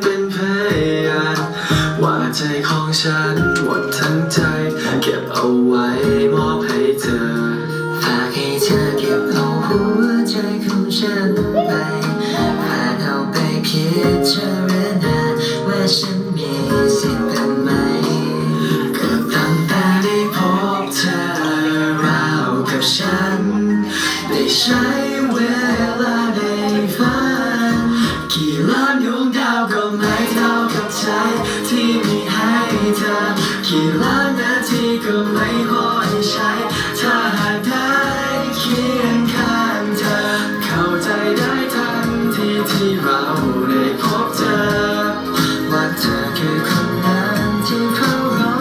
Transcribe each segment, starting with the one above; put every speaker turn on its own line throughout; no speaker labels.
เป็นพยานว่าใจของฉันหมดทั้งใจ เก็บเอาไว้มอบให้เธอ
ฝากให้เธอเก็บเอาหัวใจของฉัน กี่
ล้านนาทีก็ไม่พอให้ใช้ ถ้าหากได้เคียงข้างเธอ เข้าใจได้ทันทีที่เราได้พบเธอ
ว่าเธอคือคนนั้นที่เขารอ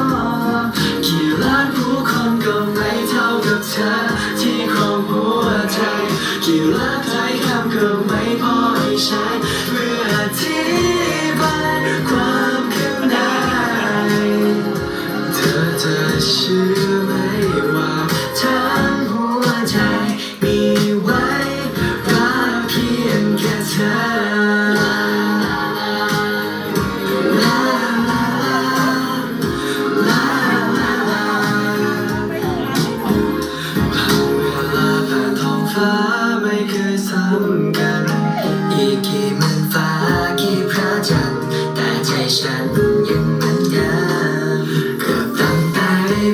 กี่ล้านผู้คนก็ไม่เท่ากับเธอ ที่ครองหัวใจ กี่ล้านใจคำก็ไม่พอใช้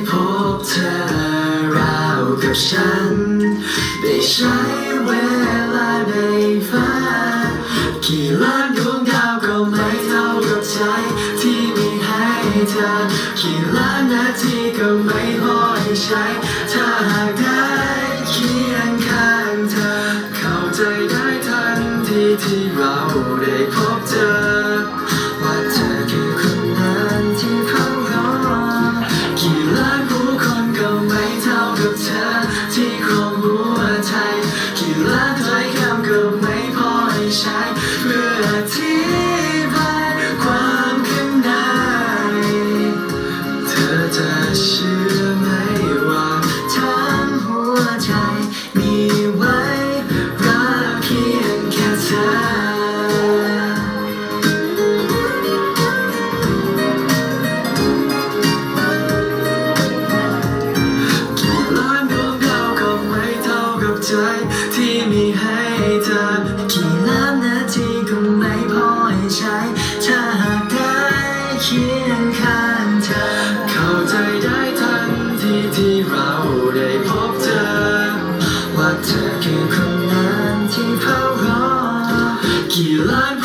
พบเธอ
รา
วกับฉัน ได้ใช้เวลา กี่ล้านดวงดาวก็ไม่เท่ากับใจที่มีให้เธอกี่ล้านนาทีก็ไม่พอให้ใช้ถ้าหากได้ Killer